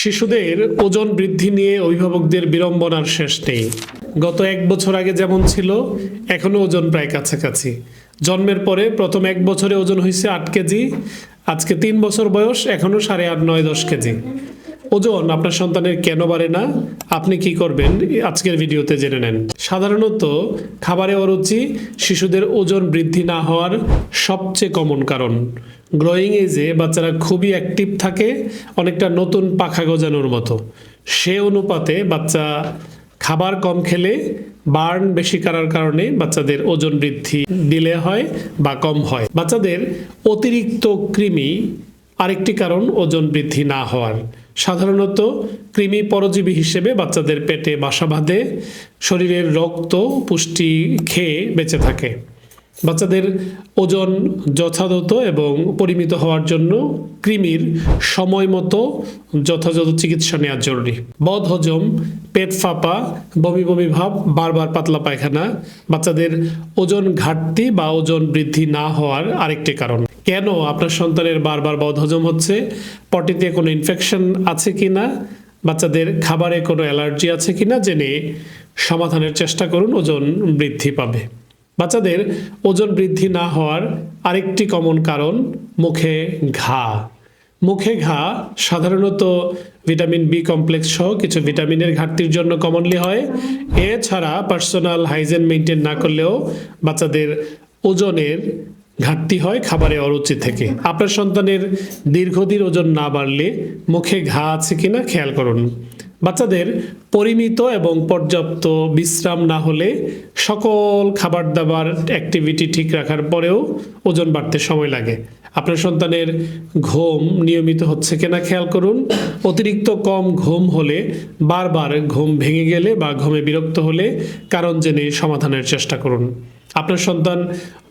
শিশুদের ওজন বৃদ্ধি নিয়ে অভিভাবকদের বিড়ম্বনার শেষ নেই। গত এক বছর আগে যেমন ছিল এখনও ওজন প্রায় কাছাকাছি। জন্মের পরে প্রথম এক বছরে ওজন হয়েছে আট কেজি, আজকে তিন বছর বয়স এখনও সাড়ে আট, নয়, দশ কেজি। ওজন আপনার সন্তানের কেন বাড়ে না? আপনি কি করবেন? আজকের ভিডিওতে জেনে নেন। সাধারণত খাবারে অরুচি, শিশুদের ওজন বৃদ্ধি না হওয়ার সবচেয়ে কমন কারণ। গ্রোয়িং এজে বাচ্চারা খুবই অ্যাক্টিভ থাকে, অনেকটা নতুন পাখা গজানোর মতো। সে অনুপাতে বাচ্চা খাবার কম খেলে, বার্ন বেশি করার কারণে বাচ্চাদের ওজন বৃদ্ধি ডিলে হয় বা কম হয়। বাচ্চাদের অতিরিক্ত কৃমি আরেকটি কারণ ওজন বৃদ্ধি না হওয়ার। সাধারণত কৃমি পরজীবী হিসেবে বাচ্চাদের পেটে বাসা বাঁধে, শরীরের রক্ত, পুষ্টি খেয়ে বেঁচে থাকে। বাচ্চাদের ওজন যথাযথ এবং পরিমিত হওয়ার জন্য কৃমির সময় মতো যথাযথ চিকিৎসা নেওয়া জরুরি। বদ হজম পেট ফাঁপা, বমি বমি ভাব, বারবার পাতলা পায়খানা, বাচ্চাদের ওজন ঘাটতি বা ওজন বৃদ্ধি না হওয়ার আরেকটি কারণ। কেন আপনার সন্তানের বারবার বদহজম হচ্ছে? পটিতে কোনো ইনফেকশন আছে কি না বাচ্চাদের খাবারে কোনো অ্যালার্জি আছে কি না জেনে সমাধানের চেষ্টা করুন, ওজন বৃদ্ধি পাবে। বাচ্চাদের ওজন বৃদ্ধি না হওয়ার আরেকটি কমন কারণ, মুখে ঘা। মুখে ঘা সাধারণত ভিটামিন বি কমপ্লেক্স সহ কিছু ভিটামিনের ঘাটতির জন্য কমনলি হয়। এছাড়া পার্সোনাল হাইজেন মেনটেন না করলেও বাচ্চাদের ওজনের ঘাটতি হয় খাবারে অরুচি থেকে। আপনার সন্তানের দীর্ঘদিন ওজন না বাড়লে মুখে ঘা আছে কিনা খেয়াল করুন। বাচ্চাদের পরিমিত এবং পর্যাপ্ত বিশ্রাম না হলে সকল খাবার দাবার অ্যাক্টিভিটি ঠিক রাখার পরেও ওজন বাড়তে সময় লাগে। আপনার সন্তানের ঘুম নিয়মিত হচ্ছে কিনা খেয়াল করুন। অতিরিক্ত কম ঘুম হলে বারবার ঘুম ভেঙে গেলে বা ঘুমে বিরক্ত হলে কারণ জেনে সমাধানের চেষ্টা করুন। আপনার সন্তান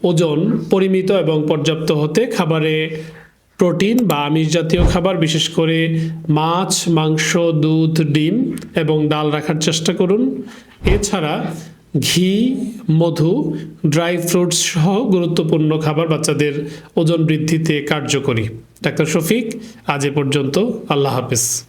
ওজন পরিমিত এবং পর্যাপ্ত হতে খাবারে প্রোটিন বা আমিষ জাতীয় খাবার, বিশেষ করে মাছ, মাংস, দুধ, ডিম এবং ডাল রাখার চেষ্টা করুন। এছাড়া ঘি, মধু, ড্রাই ফ্রুটস সহ গুরুত্বপূর্ণ খাবার বাচ্চাদের ওজন বৃদ্ধিতে কার্যকরী। ডাক্তার শফিক, আজ এ পর্যন্ত। আল্লাহ হাফেজ।